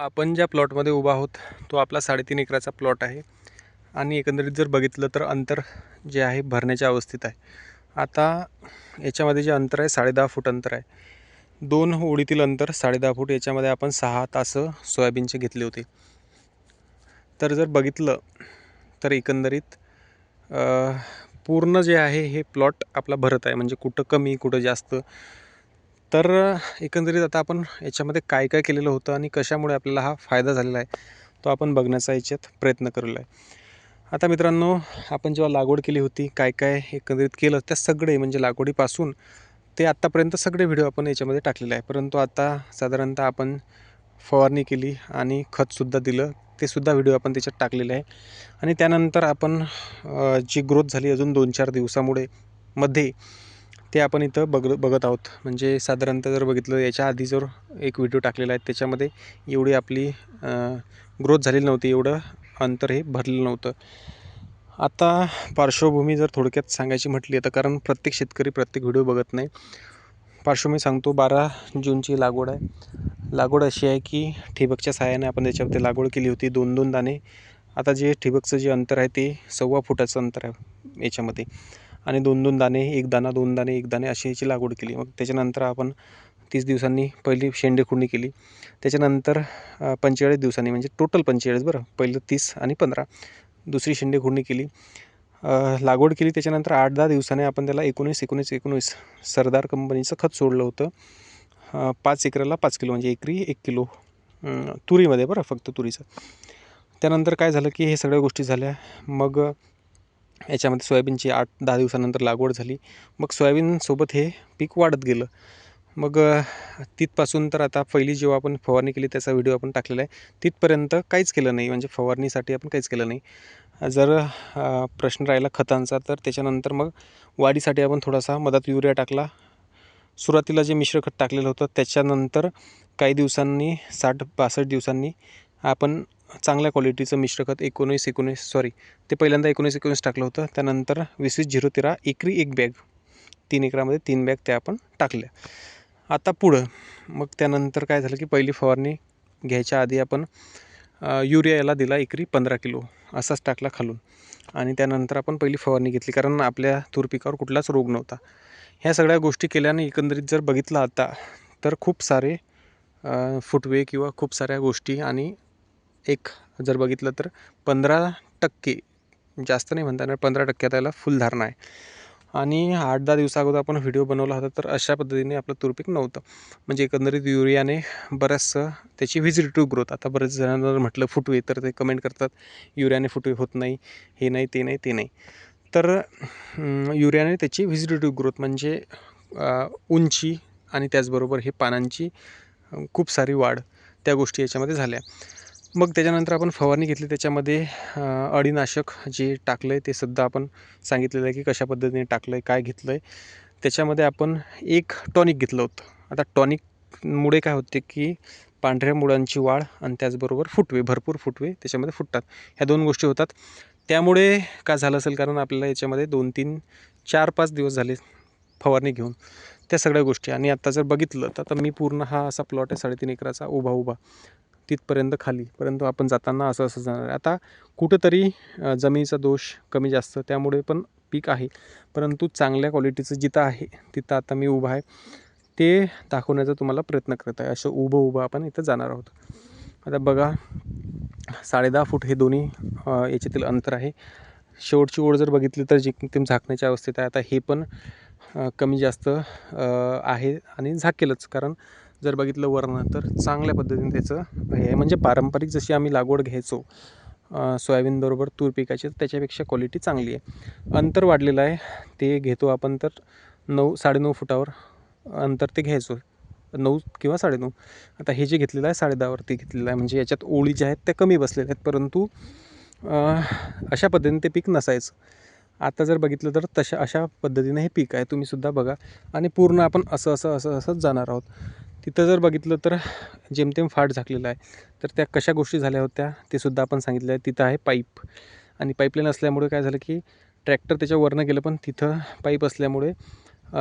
आपण ज्या प्लॉटमध्ये उभा आहोत तो आपला साडेतीन एकराचा प्लॉट आहे. आणि एकंदरीत जर बघितलं तर अंतर जे आहे भरण्याच्या अवस्थेत आहे. आता याच्यामध्ये जे अंतर आहे साडेदहा फूट अंतर आहे. दोन ओळीतील अंतर साडेदहा फूट याच्यामध्ये आपण सहा तास सोयाबीनचे घेतले होते. तर जर बघितलं तर एकंदरीत पूर्ण जे आहे हे प्लॉट आपला भरत आहे. म्हणजे कुठं कमी कुठं जास्त तर एकंदरीत आता आपण याच्यामध्ये काय काय केलेलं होतं आणि कशामुळे आपल्याला हा फायदा झालेला आहे तो आपण बघण्याचा याच्यात प्रयत्न केलेला आहे आता मित्रांनो आपण जेव्हा लागवड केली होती काय काय एकंदरीत केलं त्या सगळे म्हणजे लागवडीपासून ते आत्तापर्यंत सगळे व्हिडिओ आपण याच्यामध्ये टाकलेले आहे परंतु आता साधारणतः आपण फवारणी केली आणि खतसुद्धा दिलं ते सुद्धा व्हिडिओ आपण त्याच्यात टाकलेले आहे आणि त्यानंतर आपण जी ग्रोथ झाली अजून दोन चार दिवसामुळे मध्ये ते आपण इथं बघ बघत आहोत. म्हणजे साधारणतः जर बघितलं याच्या आधी जर एक व्हिडिओ टाकलेला आहे त्याच्यामध्ये एवढी आपली ग्रोथ झालेली नव्हती एवढं अंतर हे भरलेलं नव्हतं. आता पार्श्वभूमी जर थोडक्यात सांगायची म्हटली तर कारण प्रत्येक शेतकरी प्रत्येक व्हिडिओ बघत नाही. पार्श्वभूमी सांगतो बारा जूनची लागवड आहे. लागवड अशी आहे की ठिबकच्या सहाय्याने आपण त्याच्यावरती लागवड केली होती दोन दोन दाणे. आता जे ठिबकचं जे अंतर आहे ते सव्वा फुटाचं अंतर आहे याच्यामध्ये. आणि दोन दोन दाणे एक दाणा दोन दाणे एक दाणे अशी याची लागवड केली. मग त्याच्यानंतर आपण तीस दिवसांनी पहिली शेंडे खुडणी केली. त्याच्यानंतर पंचेचाळीस दिवसांनी म्हणजे टोटल पंचेचाळीस बरं पहिलं तीस आणि पंधरा. दुसरी शेंडे खुडणी केली. लागवड केली. त्याच्यानंतर आठ दहा दिवसाने आपण त्याला एकोणीस एकोणीस एकोणीस सरदार कंपनीचं खत सोडलं होतं. पाच एकराला पाच किलो म्हणजे एकरी एक किलो तुरीमध्ये बरं फक्त तुरीचं. त्यानंतर काय झालं की हे सगळ्या गोष्टी झाल्या. मग याच्यामध्ये सोयाबीनची आठ दहा दिवसानंतर लागवड झाली. मग सोयाबीनसोबत हे पीक वाढत गेलं. मग तिथपासून तर आता पहिली जेव्हा आपण फवारणी केली त्याचा व्हिडिओ आपण टाकलेला आहे. तिथपर्यंत काहीच केलं नाही. म्हणजे फवारणीसाठी आपण काहीच केलं नाही. जर प्रश्न राहिला खतांचा तर त्याच्यानंतर मग वाढीसाठी आपण थोडासा मधात युरिया टाकला. सुरुवातीला जे मिश्र खत टाकलेलं होतं त्याच्यानंतर काही दिवसांनी साठ बासष्ट दिवसांनी आपण चांगल्या क्वालिटीचं मिश्र खत एकोणीस एकोणीस सॉरी ते पहिल्यांदा एकोणीस एकोणीस टाकलं होतं. त्यानंतर वीस वीस झिरो तेरा एकरी एक बॅग तीन एकरामध्ये तीन बॅग त्या आपण टाकल्या. आता पुढं मग त्यानंतर काय झालं की पहिली फवारणी घ्यायच्या आधी आपण युरिया याला दिला एकरी पंधरा किलो असाच टाकला खालून. आणि त्यानंतर आपण पहिली फवारणी घेतली कारण आपल्या तूर पिकावर कुठलाच रोग नव्हता. ह्या सगळ्या गोष्टी केल्याने एकंदरीत जर बघितलं आता तर खूप सारे फुटवे किंवा खूप साऱ्या गोष्टी आणि एक जर बघितलं तर पंधरा टक्के जास्त नाही म्हणता येणार पंधरा टक्के त्याला फुलधारणा आहे. आणि आठ दहा दिवसा अगोदर आपण व्हिडिओ बनवला होता तर अशा पद्धतीने आपलं तुरपीक नव्हतं. म्हणजे एकंदरीत युरियाने बरंचसं त्याची व्हिजिटिव्ह ग्रोथ. आता बरेच जणांना म्हटलं फुटवे तर ते कमेंट करतात युरियाने फुटवे होत नाही हे नाही ते नाही ते नाही. तर युरियाने त्याची व्हिजिटिव्ह ग्रोथ म्हणजे उंची आणि त्याचबरोबर हे पानांची खूप सारी वाढ त्या गोष्टी याच्यामध्ये झाल्या. मग त्याच्यानंतर आपण फवारणी घेतली. त्याच्यामध्ये अळीनाशक जे टाकलं आहे ते सुद्धा आपण सांगितलेलं आहे की कशा पद्धतीने टाकलं आहे काय घेतलं आहे त्याच्यामध्ये आपण एक टॉनिक घेतलं होतं. आता टॉनिकमुळे काय होते की पांढऱ्या मुळांची वाढ आणि त्याचबरोबर फुटवे भरपूर फुटवे त्याच्यामध्ये फुटतात. ह्या दोन गोष्टी होतात. त्यामुळे काय झालं असेल कारण आपल्याला याच्यामध्ये दोन तीन चार पाच दिवस झाले फवारणी घेऊन. त्या सगळ्या गोष्टी. आणि आत्ता जर बघितलं तर मी पूर्ण हा असा प्लॉट आहे साडेतीन एकराचा उभा उभा. तिथपर्यंत खाली परंतु आपण जाताना असं असं जाणार आता कुठंतरी जमिनीचा दोष कमी जास्त त्यामुळे पण पीक आहे. परंतु चांगल्या क्वालिटीचं जिथं आहे तिथं आता मी उभा आहे. ते दाखवण्याचा तुम्हाला प्रयत्न करत आहे. असं उभं उभं आपण इथं जाणार आहोत. आता बघा साडेदहा फूट हे दोन्ही याच्यातील अंतर आहे. शेवटची ओढ जर बघितली तर जिकडे झाकण्याच्या अवस्थेत आहे. आता हे पण कमी जास्त आहे आणि झाकेलच. कारण जर बघितलं वर्ण तर चांगल्या पद्धतीने त्याचं हे आहे. म्हणजे पारंपरिक जशी आम्ही लागवड घ्यायचो सोयाबीनबरोबर तूर पिकाची तर त्याच्यापेक्षा क्वालिटी चांगली आहे. अंतर वाढलेलं आहे ते घेतो आपण तर नऊ साडेनऊ फुटावर अंतर ते घ्यायचो. नऊ किंवा साडेनऊ. आता हे जे घेतलेलं आहे साडेदहावरती घेतलेलं आहे. म्हणजे याच्यात ओळी ज्या आहेत त्या कमी बसलेल्या आहेत. परंतु अशा पद्धतीने ते पीक नसायचं. आता जर बघितलं तर तशा अशा पद्धतीने हे पीक आहे. तुम्हीसुद्धा बघा. आणि पूर्ण आपण असं असं असं असंच जाणार आहोत. तिथं जर बघितलं तर जेमतेम फाट झाकलेला आहे तर त्या कशा गोष्टी झाल्या होत्या ते सुद्धा आपण सांगितलं आहे. तिथं आहे पाईप आणि पाईपलाईन असल्यामुळे काय झालं की ट्रॅक्टर त्याच्यावरनं गेलं पण तिथं पाईप असल्यामुळे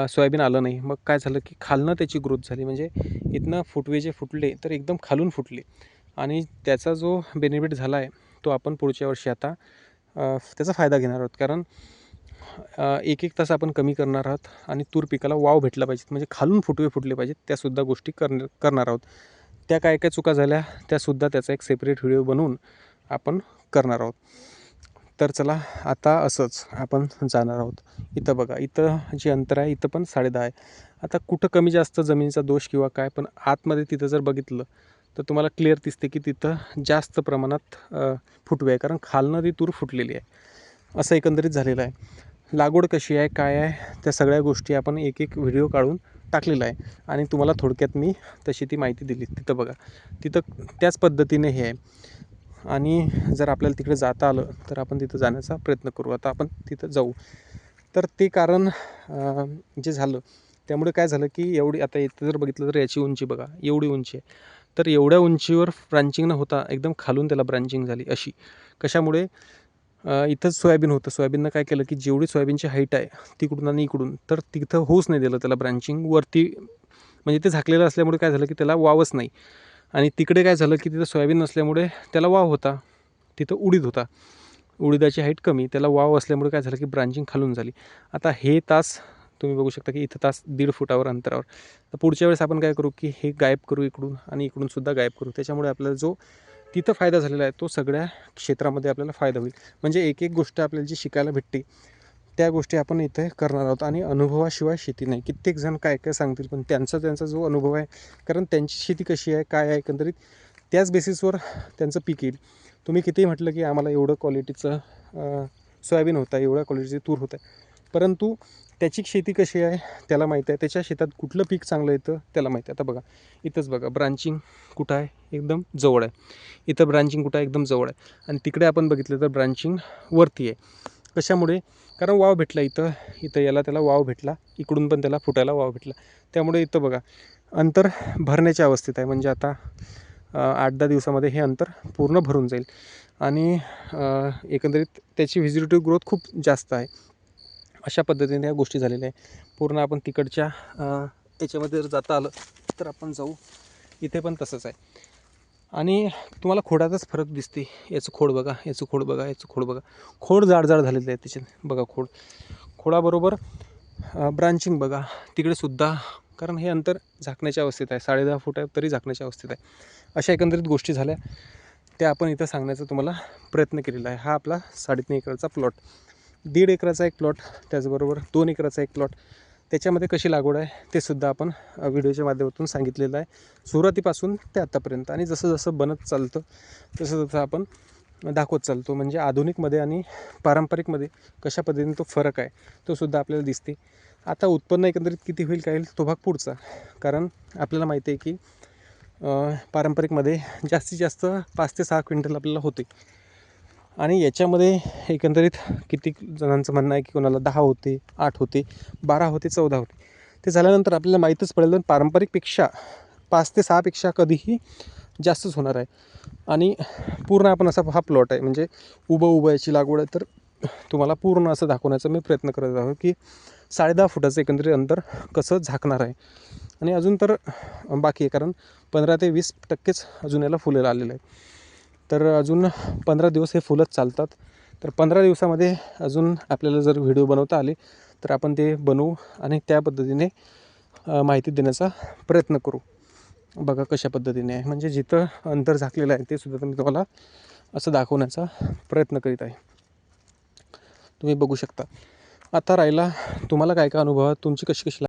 सोयाबीन आलं नाही. मग काय झालं की खालनं त्याची ग्रोथ झाली. म्हणजे इथनं फुटवे जे फुटले तर एकदम खालून फुटले. आणि त्याचा जो बेनिफिट झाला आहे तो आपण पुढच्या वर्षी आता त्याचा फायदा घेणार आहोत. कारण एक एक तास आपण कमी करणार आहोत आणि तूर पिकाला वाव भेटला पाहिजे म्हणजे खालून फुटवे फुटले पाहिजेत त्यासुद्धा गोष्टी करणार करणार आहोत. त्या काय काय चुका झाल्या त्यासुद्धा त्याचा एक सेपरेट व्हिडिओ बनवून आपण करणार आहोत. तर चला आता असंच आपण जाणार आहोत. इथं बघा इथं जे अंतर आहे इथं पण साडेदहा आहे. आता कुठं कमी जास्त जमिनीचा दोष किंवा काय पण आतमध्ये तिथं जर बघितलं तर तुम्हाला क्लिअर दिसते की तिथं जास्त प्रमाणात फुटवे आहे. कारण खालनं ती तूर फुटलेली आहे. असं एकंदरीत झालेलं आहे. लागवड कशी आहे काय आहे त्या सगळ्या गोष्टी आपण एक एक व्हिडिओ काढून टाकलेला आहे. आणि तुम्हाला थोडक्यात मी तशी ती माहिती दिली. तिथं बघा. तिथं त्याच पद्धतीने हे आहे. आणि जर आपल्याला तिकडे जाता आलं तर आपण तिथं जाण्याचा प्रयत्न करू. आता आपण तिथं जाऊ. तर ते कारण जे झालं त्यामुळे काय झालं की एवढी आता इथं जर बघितलं तर याची उंची बघा. एवढी उंची आहे. तर एवढ्या उंचीवर ब्रांचिंग न होता एकदम खालून त्याला ब्रांचिंग झाली अशी. कशामुळे? इथंच सोयाबीन होतं. सोयाबीननं काय केलं की जेवढी सोयाबीनची हाईट आहे तिकडून आणि इकडून तर तिथं होऊच नाही दिलं त्याला ब्रांचिंग वरती म्हणजे ते झाकलेलं असल्यामुळे काय झालं की त्याला वावच नाही. आणि तिकडे काय झालं की तिथं सोयाबीन नसल्यामुळे त्याला वाव होता. तिथं उडीद होता. उडीदाची हाईट कमी त्याला वाव असल्यामुळे काय झालं की ब्रांचिंग खालून झाली. आता हे तास तुम्ही बघू शकता की इथं तास दीड फुटावर अंतरावर. तर पुढच्या वेळेस आपण काय करू की हे गायब करू इकडून आणि इकडून सुद्धा गायब करू. त्याच्यामुळे आपल्याला जो तिथं फायदा झालेला आहे. तो सगळ्या क्षेत्रामध्ये आपल्याला फायदा होईल. म्हणजे एक एक गोष्ट आपल्याला जी शिकायला भेटते त्या गोष्टी आपण इथे करणार आहोत. आणि अनुभवाशिवाय शेती नाही. कित्येक जण काय काय सांगतील पण त्यांचा त्यांचा जो अनुभव आहे कारण त्यांची शेती कशी आहे काय आहे एकंदरीत त्याच बेसिसवर त्यांचं पीक येईल. तुम्ही कितीही म्हटलं की आम्हाला एवढं क्वालिटीचं सोयाबीन होतं आहे एवढ्या क्वालिटीची तूर होतं. आहे परंतु त्याची शेती कशी आहे त्याला माहीत आहे. त्याच्या शेतात कुठलं पीक चांगलं येतं त्याला माहीत आहे. आता बघा इथंच बघा ब्रांचिंग कुठं आहे एकदम जवळ आहे. इथं ब्रांचिंग कुठं आहे एकदम जवळ आहे. आणि तिकडे आपण बघितलं तर ब्रांचिंग वरती आहे. कशामुळे? कारण वाव भेटला इथं इथं याला त्याला वाव भेटला इकडून पण त्याला फुटायला वाव भेटला. त्यामुळे इथं बघा अंतर भरण्याच्या अवस्थेत आहे. म्हणजे आता आठ दहा दिवसामध्ये हे अंतर पूर्ण भरून जाईल. आणि एकंदरीत त्याची व्हिजिटिव्ह ग्रोथ खूप जास्त आहे. अशा पद्धतीने या गोष्टी झालेल्या आहे पूर्ण आपण तिकडच्या याच्यामध्ये जर जाता आलं तर आपण जाऊ. इथे पण तसंच आहे. आणि तुम्हाला खोडातच फरक दिसते. याचं खोड बघा याचं खोड बघा याचं खोड बघा. खोड जाड जाड झालेलं आहे त्याच्यात. बघा खोड. खोडाबरोबर ब्रांचिंग बघा. तिकडे सुद्धा कारण हे अंतर झाकण्याच्या अवस्थेत आहे. साडेदहा फूट आहे तरी झाकण्याच्या अवस्थेत आहे. अशा एकंदरीत गोष्टी झाल्या. त्या आपण इथं सांगण्याचा तुम्हाला प्रयत्न केलेला आहे. हा आपला साडेतीन एकरचा प्लॉट दीड एकराचा एक प्लॉट त्याचबरोबर दोन एकराचा एक प्लॉट त्याच्यामध्ये कशी लागवड आहे ते सुद्धा आपण व्हिडिओच्या माध्यमातून सांगितलेलं आहे. सुरुवातीपासून ते आत्तापर्यंत आणि जसं जसं बनत चालतं तसं तसं आपण दाखवत चालतो. म्हणजे आधुनिकमध्ये आणि पारंपरिकमध्ये कशा पद्धतीने तो फरक आहे तो सुद्धा आपल्याला दिसते. आता उत्पन्न एकंदरीत किती होईल काय होईल तो भाग पुढचा. कारण आपल्याला माहिती आहे की पारंपरिकमध्ये जास्तीत जास्त पाच ते सहा क्विंटल आपल्याला होते. आणि याच्यामध्ये एकंदरीत किती जणांचं म्हणणं आहे की कोणाला दहा होते आठ होते बारा होते चौदा होते. ते झाल्यानंतर आपल्याला माहीतच पडेल पारंपरिकपेक्षा पाच ते सहापेक्षा कधीही जास्तच होणार आहे. आणि पूर्ण आपण असा हा प्लॉट आहे म्हणजे उभं उभं याची लागवड आहे. तर तुम्हाला पूर्ण असं दाखवण्याचा मी प्रयत्न करत आहोत की साडेदहा फुटाचं एकंदरीत अंतर कसं झाकणार आहे. आणि अजून तर बाकी आहे कारण पंधरा ते वीस टक्केच अजून याला फुलं आलेलं आहे तर अजून पंधरा दिवस हे फुलंच चालतात. तर पंधरा दिवसामध्ये अजून आपल्याला जर व्हिडिओ बनवता आले तर आपण ते बनवू आणि त्या पद्धतीने माहिती देण्याचा प्रयत्न करू. बघा कशा पद्धतीने आहे. म्हणजे जिथं अंतर झाकलेलं आहे ते सुद्धा मी तुम्हाला असं दाखवण्याचा प्रयत्न करीत आहे. तुम्ही बघू शकता. आता राहिला तुम्हाला काय काय अनुभव तुमची कशी कशी